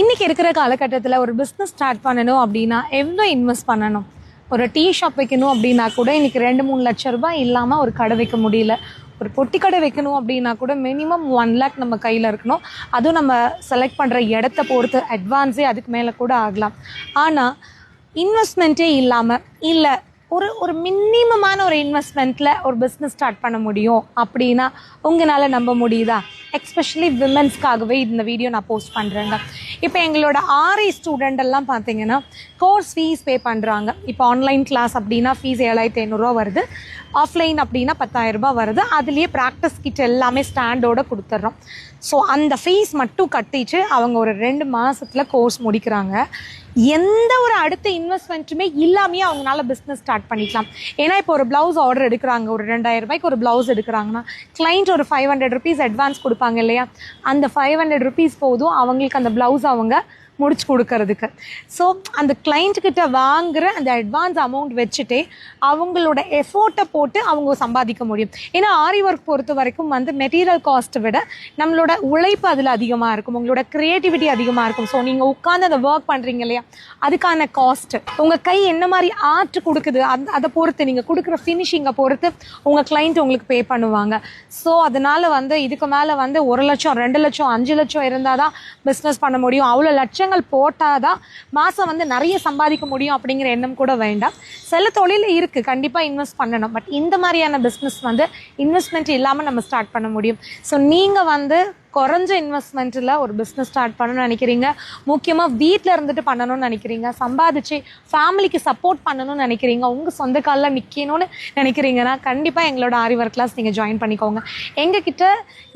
இன்றைக்கி இருக்கிற காலகட்டத்தில் ஒரு பிஸ்னஸ் ஸ்டார்ட் பண்ணணும் அப்படின்னா எவ்வளோ இன்வெஸ்ட் பண்ணணும்? ஒரு டீ ஷாப் வைக்கணும் அப்படின்னா கூட இன்றைக்கி ரெண்டு மூணு லட்ச ரூபாய் இல்லாமல் ஒரு கடை வைக்க முடியல. ஒரு பொட்டி கடை வைக்கணும் அப்படின்னா கூட மினிமம் ஒன் லேக் நம்ம கையில் இருக்கணும். அதுவும் நம்ம செலக்ட் பண்ணுற இடத்த பொறுத்து அட்வான்ஸே அதுக்கு மேலே கூட ஆகலாம். ஆனால் இன்வெஸ்ட்மெண்ட்டே இல்லாமல் இல்லை ஒரு ஒரு மினிமமான ஒரு இன்வெஸ்ட்மெண்ட்டில் ஒரு பிஸ்னஸ் ஸ்டார்ட் பண்ண முடியும் அப்படின்னா உங்களால் நம்ப முடியுதா? எக்ஸ்பெஷலி விமென்ஸ்க்காகவே இந்த வீடியோ நான் போஸ்ட் பண்ணுறேங்க இப்போ எங்களோட ஆர்ஐ ஸ்டூடெண்ட் எல்லாம் பார்த்தீங்கன்னா கோர்ஸ் ஃபீஸ் பே பண்ணுறாங்க இப்போ ஆன்லைன் கிளாஸ் அப்படின்னா ஃபீஸ் ஏழாயிரத்தி ஐநூறுரூவா வருது. ஆஃப்லைன் அப்படின்னா பத்தாயிரம் ரூபாய் வருது. அதுலேயே ப்ராக்டிஸ் கிட் எல்லாமே ஸ்டாண்டோட கொடுத்துட்றோம் ஸோ அந்த ஃபீஸ் மட்டும் கட்டிட்டு அவங்க ஒரு ரெண்டு மாதத்தில் கோர்ஸ் முடிக்கிறாங்க. எந்த ஒரு அடுத்த இன்வெஸ்ட்மெண்ட்டுமே இல்லாமையே அவங்களால பிஸ்னஸ் ஸ்டார்ட் பண்ணிக்கலாம். ஏன்னா இப்போ ஒரு ப்ளவுஸ் ஆர்டர் எடுக்கிறாங்க. ஒரு ரெண்டாயிரம் ரூபாய்க்கு ஒரு ப்ளவுஸ் எடுக்கிறாங்கன்னா கிளைண்ட் ஒரு ஃபைவ் ஹண்ட்ரட் ருபீஸ் அட்வான்ஸ் கொடுப்பாங்க இல்லையா? அந்த ஃபைவ் ஹண்ட்ரட் ருபீஸ் போதும். அவங்களுக்கு அந்த ப்ளவுஸ் அவங்க முடிச்சு கொடுக்கறதுக்கு. ஸோ அந்த கிளைண்ட்டுக்கிட்ட கிட்ட வாங்குற அந்த அட்வான்ஸ் அமௌண்ட் வச்சுட்டே அவங்களோட எஃபோர்ட்டை போட்டு அவங்க சம்பாதிக்க முடியும். ஏன்னா ஆரி ஒர்க் பொறுத்த வரைக்கும் வந்து மெட்டீரியல் காஸ்ட்டை விட நம்மளோட உழைப்பு அதில் அதிகமாக இருக்கும். உங்களோட க்ரியேட்டிவிட்டி அதிகமாக இருக்கும். ஸோ நீங்கள் உட்காந்து அதை ஒர்க் பண்ணுறீங்க இல்லையா? அதுக்கான காஸ்ட் உங்கள் கை என்ன மாதிரி ஆர்ட் கொடுக்குது? அந்த அதை பொறுத்து நீங்கள் கொடுக்குற ஃபினிஷிங்கை பொறுத்து உங்கள் கிளைண்ட் உங்களுக்கு பே பண்ணுவாங்க. ஸோ அதனால் வந்து இதுக்கு மேலே வந்து ஒரு லட்சம் ரெண்டு லட்சம் அஞ்சு லட்சம் இருந்தால் தான் பிஸ்னஸ் பண்ண முடியும். அவ்வளோ லட்சம் திட்டங்கள் போட்டால் தான் மாதம் வந்து நிறைய சம்பாதிக்க முடியும் அப்படிங்கிற எண்ணம் கூட வேண்டாம். சில தொழில் இருக்குது கண்டிப்பாக இன்வெஸ்ட் பண்ணணும். பட் இந்த மாதிரியான பிஸ்னஸ் வந்து இன்வெஸ்ட்மெண்ட் இல்லாமல் நம்ம ஸ்டார்ட் பண்ண முடியும். ஸோ நீங்கள் வந்து குறைஞ்ச இன்வெஸ்ட்மெண்ட்டில் ஒரு பிஸ்னஸ் ஸ்டார்ட் பண்ணணும்னு நினைக்கிறீங்க? முக்கியமாக வீட்டில் இருந்துட்டு பண்ணணும்னு நினைக்கிறீங்க? சம்பாதிச்சு ஃபேமிலிக்கு சப்போர்ட் பண்ணணும்னு நினைக்கிறீங்க? உங்கள் சொந்த காலில் நிற்கணும்னு நினைக்கிறீங்கன்னா கண்டிப்பாக எங்களோட ஆரி ஒர்க் கிளாஸ் நீங்கள் ஜாயின் பண்ணிக்கோங்க. எங்ககிட்ட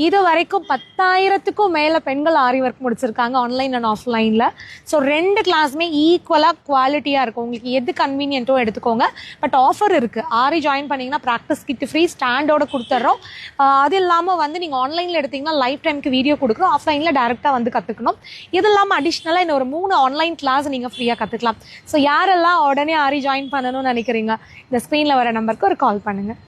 இது வரைக்கும் பத்தாயிரத்துக்கும் மேலே பெண்கள் ஆரி ஒர்க் முடிச்சிருக்காங்க ஆன்லைன் அண்ட் ஆஃப்லைனில் ஸோ ரெண்டு கிளாஸுமே ஈக்குவலாக குவாலிட்டியாக இருக்கும். உங்களுக்கு எது கன்வீனியன்ட்டோ எடுத்துக்கோங்க. பட் ஆஃபர் இருக்குது ஆரி ஜாயின் பண்ணிங்கன்னா ப்ராக்டிஸ் கிட் ஃப்ரீ ஸ்டாண்டோட கொடுத்துட்றோம் அது இல்லாமல் வந்து நீங்கள் ஆன்லைனில் எடுத்தீங்கன்னா லைஃப் டைம் ஆன்லைனுக்கு வீடியோ கொடுக்குறோம் ஆஃப்லைனில் டேரெக்டாக வந்து கற்றுக்கணும் இது இல்லாமல் அடிஷ்னலாக இந்த ஒரு மூணு ஆன்லைன் கிளாஸ் நீங்கள் ஃப்ரீயாக கற்றுக்கலாம் ஸோ யாரெல்லாம் உடனே ஆரி ஜாயின் பண்ணணும்னு நினைக்கிறீங்க இந்த ஸ்க்ரீனில் வர நம்பருக்கு ஒரு கால் பண்ணுங்கள்